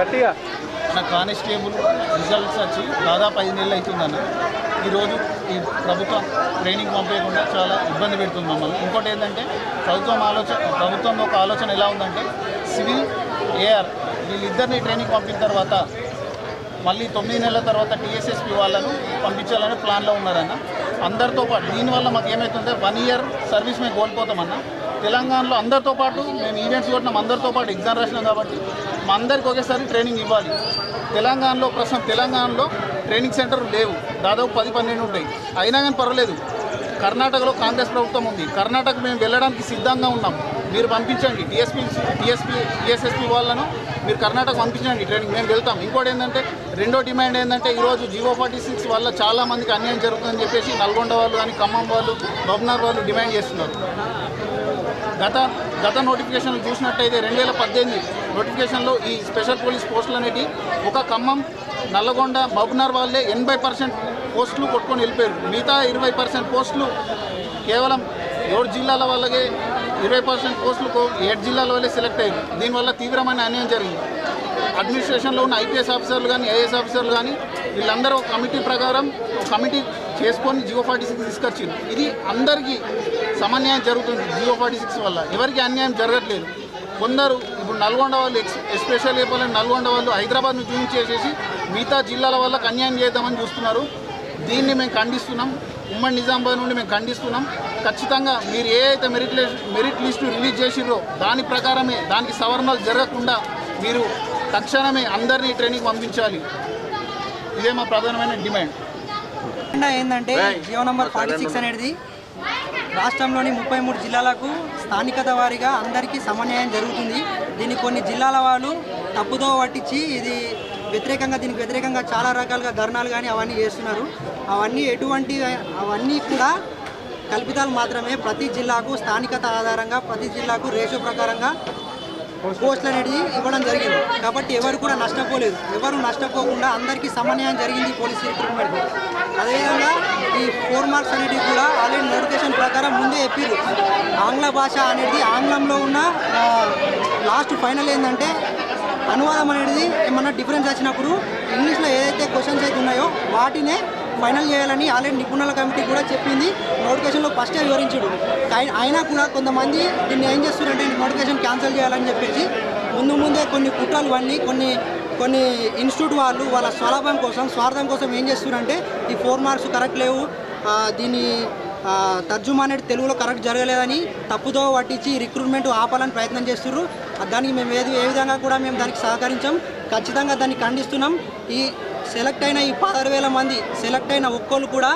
గట్టిగా. మన constable results వచ్చి దాదాపు ఐదు నెలలు అవుతుందన్న. ఈరోజు ఈ ప్రభుత్వం ట్రైనింగ్ పంపించకుండా చాలా ఇబ్బంది పెడుతుంది మమ్మల్ని. ఇంకోటి ఏంటంటే ప్రభుత్వం ఆలోచన ప్రభుత్వం ఒక ఆలోచన ఎలా ఉందంటే సివిల్ ఏఆర్ వీళ్ళిద్దరిని ట్రైనింగ్ పంపిన తర్వాత మళ్ళీ తొమ్మిది నెలల తర్వాత టీఎస్ఎస్పి వాళ్ళను పంపించాలని ప్లాన్లో ఉన్నారన్న. అందరితో పాటు దీనివల్ల మాకు ఏమవుతుందంటే వన్ ఇయర్ సర్వీస్ మేము కోల్పోతామన్న. తెలంగాణలో అందరితో పాటు మేము ఈవెంట్స్ కొట్టినాం అందరితో పాటు ఎగ్జామ్ రాసినాం కాబట్టి మా అందరికి ఒకేసారి ట్రైనింగ్ ఇవ్వాలి. తెలంగాణలో ప్రస్తుతం తెలంగాణలో ట్రైనింగ్ సెంటర్ లేవు. దాదాపు పది పన్నెండు ఉంటాయి. అయినా కానీ పర్వాలేదు. కర్ణాటకలో కాంగ్రెస్ ప్రభుత్వం ఉంది. కర్ణాటక మేము వెళ్ళడానికి సిద్ధంగా ఉన్నాం. మీరు పంపించండి. టీఎస్పీ టీఎస్పీ టీఎస్ఎస్పీ వాళ్ళను మీరు కర్ణాటక పంపించండి ట్రైనింగ్ మేము వెళ్తాం. ఇంకోటి ఏంటంటే రెండో డిమాండ్ ఏంటంటే ఈరోజు జివో ఫార్టీ సిక్స్ వల్ల చాలామందికి అన్యాయం జరుగుతుందని చెప్పేసి నల్గొండ వాళ్ళు కానీ ఖమ్మం వాళ్ళు బబ్నార్ వాళ్ళు డిమాండ్ చేస్తున్నారు. గత గత నోటిఫికేషన్లు చూసినట్టయితే రెండు వేల పద్దెనిమిది నోటిఫికేషన్లో ఈ స్పెషల్ పోలీస్ పోస్టులు అనేవి ఒక ఖమ్మం నల్లగొండ మహబూబ్నగర్ వాళ్ళే ఎనభై పర్సెంట్ పోస్టులు కొట్టుకొని వెళ్ళిపోయారు. మిగతా ఇరవై పర్సెంట్ పోస్టులు కేవలం ఏడు జిల్లాల వాళ్ళకే ఇరవై పర్సెంట్ పోస్టులు ఏడు జిల్లాల వాళ్ళే సెలెక్ట్ అయ్యారు. దీనివల్ల తీవ్రమైన అన్యాయం జరిగింది. అడ్మినిస్ట్రేషన్లో ఉన్న ఐపీఎస్ ఆఫీసర్లు కానీ ఐఏఎస్ ఆఫీసర్లు కానీ వీళ్ళందరూ ఒక కమిటీ ప్రకారం కమిటీ చేసుకొని జియో ఫార్టీ సిక్స్ తీసుకొచ్చింది ఇది అందరికీ సమన్యాయం జరుగుతుంది జియో ఫార్టీ సిక్స్ వల్ల. ఎవరికి అన్యాయం జరగట్లేదు. కొందరు ఇప్పుడు నల్గొండ వాళ్ళు ఎక్స్ ఎస్పెషల్ చెప్పాలని నల్గొండ వాళ్ళు హైదరాబాద్ను చూపించేసేసి మిగతా జిల్లాల వాళ్ళకి అన్యాయం చేద్దామని చూస్తున్నారు. దీన్ని మేము ఖండిస్తున్నాం. ఉమ్మడి నిజామాబాద్ నుండి మేము ఖండిస్తున్నాం. ఖచ్చితంగా మీరు ఏ అయితే merit list merit list release చేసిర్రో దాని ప్రకారమే దానికి సవరణలు జరగకుండా మీరు తక్షణమే అందరినీ ట్రైనింగ్ పంపించాలి. ఇదే మా ప్రధానమైన డిమాండ్. ఏంటంటే జియో నంబర్ ఫార్టీ సిక్స్ అనేది రాష్ట్రంలోని ముప్పై మూడు జిల్లాలకు స్థానికత వారీగా అందరికీ సమన్వయం జరుగుతుంది. దీన్ని కొన్ని జిల్లాల వాళ్ళు తప్పుదో పట్టించి ఇది వ్యతిరేకంగా దీనికి వ్యతిరేకంగా చాలా రకాలుగా ధర్నాలు కానీ అవన్నీ చేస్తున్నారు. అవన్నీ ఎటువంటి అవన్నీ కూడా కల్పితాలు మాత్రమే. ప్రతి జిల్లాకు స్థానికత ఆధారంగా ప్రతి జిల్లాకు రేషు ప్రకారంగా పోస్టులు అనేది ఇవ్వడం జరిగింది. కాబట్టి ఎవరు కూడా నష్టపోలేదు. ఎవరు నష్టపోకుండా అందరికీ సమన్వయం జరిగింది పోలీస్ రిక్రూట్మెంట్ అదేవిధంగా ఈ ఫోర్ మార్క్స్ అనేటివి కూడా ఆల్రెడీ నోటిఫికేషన్ ప్రకారం ముందే చెప్పారు ఆంగ్ల భాష అనేది ఆంగ్లంలో ఉన్న లాస్ట్ ఫైనల్ ఏంటంటే అనువాదం అనేది ఏమన్నా డిఫరెన్స్ వచ్చినప్పుడు ఇంగ్లీష్లో ఏదైతే క్వశ్చన్స్ అయితే ఉన్నాయో వాటినే ఫైనల్ చేయాలని ఆల్రెడీ నిపుణుల కమిటీ కూడా చెప్పింది. నోటిఫికేషన్లో ఫస్టే వివరించాడు. అయినా కూడా కొంతమంది దీన్ని ఏం చేస్తున్నారంటే నోటిఫికేషన్ క్యాన్సిల్ చేయాలని చెప్పేసి ముందు ముందే కొన్ని కుట్రలు అన్నీ కొన్ని కొన్ని ఇన్స్టిట్యూట్ వాళ్ళు వాళ్ళ స్వలాభం కోసం స్వార్థం కోసం ఏం చేస్తున్నారంటే ఈ ఫోర్ మార్క్స్ కరెక్ట్ లేవు. దీన్ని తర్జుమా అనేది తెలుగులో కరెక్ట్ జరగలేదని తప్పుతో పట్టించి రిక్రూట్మెంట్ ఆపాలని ప్రయత్నం చేస్తున్నారు దానికి మేము ఏది ఏ విధంగా కూడా మేము దానికి సహకరించాం. ఖచ్చితంగా దాన్ని ఖండిస్తున్నాం. ఈ సెలెక్ట్ అయిన ఈ పదహారు వేల మంది సెలెక్ట్ అయిన ఒక్కళ్ళు కూడా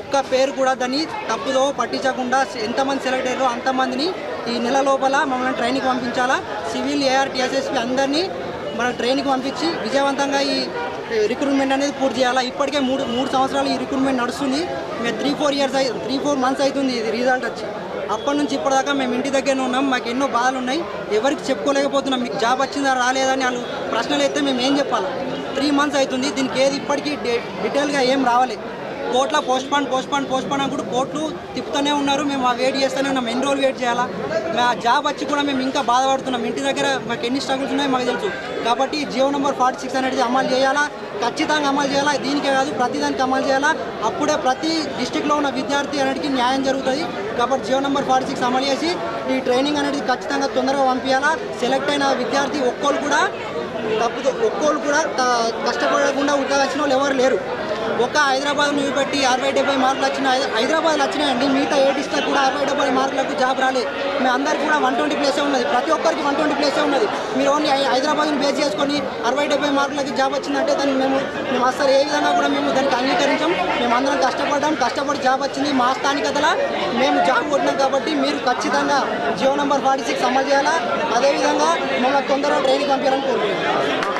ఒక్క పేరు కూడా దాన్ని తప్పుదో పట్టించకుండా ఎంతమంది సెలెక్ట్ అయ్యారో అంతమందిని ఈ నెల లోపల మమ్మల్ని ట్రైన్కి పంపించాలా. సివిల్ ఏఆర్ టీఎస్ఎస్పి అందరినీ మన ట్రైన్కి పంపించి విజయవంతంగా ఈ రిక్రూట్మెంట్ అనేది పూర్తి చేయాలా. ఇప్పటికే మూడు మూడు సంవత్సరాలు ఈ రిక్రూట్మెంట్ నడుస్తుంది. మేము త్రీ ఫోర్ ఇయర్స్ అయి త్రీ ఫోర్ మంత్స్ అవుతుంది ఇది రిజల్ట్ వచ్చి. అప్పటి నుంచి ఇప్పటిదాకా మేము ఇంటి దగ్గరనే ఉన్నాం. మాకు ఎన్నో బాధలు ఉన్నాయి. ఎవరికి చెప్పుకోలేకపోతున్నాం. మీకు జాబ్ వచ్చిందా రాలేదని వాళ్ళు ప్రశ్నలు అయితే మేము ఏం చెప్పాలి? త్రీ మంత్స్ అవుతుంది. దీనికి ఏది ఇప్పటికీ డీటెయిల్గా ఏం రావాలి. కోర్టులో postpone postpone postpone అని కూడా కోర్టులు తిప్పుతూనే ఉన్నారు. మేము ఆ వెయిట్ చేస్తూనే ఉన్నాం. ఎన్ని రోజులు వెయిట్ చేయాలా? మా జాబ్ వచ్చి కూడా మేము ఇంకా బాధపడుతున్నాం. ఇంటి దగ్గర మాకు ఎన్ని స్ట్రగుల్స్ ఉన్నాయో మాకు తెలుసు. కాబట్టి జియో నెంబర్ ఫార్టీ సిక్స్ అనేది అమలు చేయాలా? ఖచ్చితంగా అమలు చేయాలా? దీనికే కాదు ప్రతిదానికి అమలు చేయాలా? అప్పుడే ప్రతి డిస్టిక్లో ఉన్న విద్యార్థి అనేటికి న్యాయం జరుగుతుంది. కాబట్టి జియో నెంబర్ ఫార్టీ సిక్స్ అమలు చేసి ఈ ట్రైనింగ్ అనేది ఖచ్చితంగా తొందరగా పంపించాలా? సెలెక్ట్ అయిన విద్యార్థి ఒక్కోళ్ళు కూడా తప్పుతో ఒక్కోళ్ళు కూడా కష్టపడకుండా ఉండాల్సిన వాళ్ళు ఎవరు లేరు. ఒక హైదరాబాద్ నువ్వు పెట్టి అరవై డెబ్బై మార్కులు వచ్చిన హైదరాబాద్లో వచ్చినాయండి. మిగతా ఏ డిస్ట్రిక్ట్ కూడా అరవై డెబ్బై మార్కులకు జాబ్ రాలేదు. మీ అందరికీ కూడా వన్ ట్వంటీ ప్లేసే ఉన్నది. ప్రతి ఒక్కరికి వన్ ట్వంటీ ప్లేసే ఉన్నది. మీరు ఓన్లీ హైదరాబాద్ని బేస్ చేసుకొని అరవై డెబ్బై మార్కులకి జాబ్ వచ్చిందంటే దాన్ని మేము మేము అసలు ఏ విధంగా కూడా మేము దానికి అంగీకరించాం. మేము అందరం కష్టపడ్డాం. కష్టపడి జాబ్ వచ్చింది. మా స్థానికతల మేము జాబ్ కొట్టినాం కాబట్టి మీరు ఖచ్చితంగా జియో నెంబర్ ఫార్టీ సిక్స్ అమలు చేయాలా? అదేవిధంగా మమ్మల్ని తొందరగా ట్రైన్ పంపించాలని కోరుకుంటున్నాం.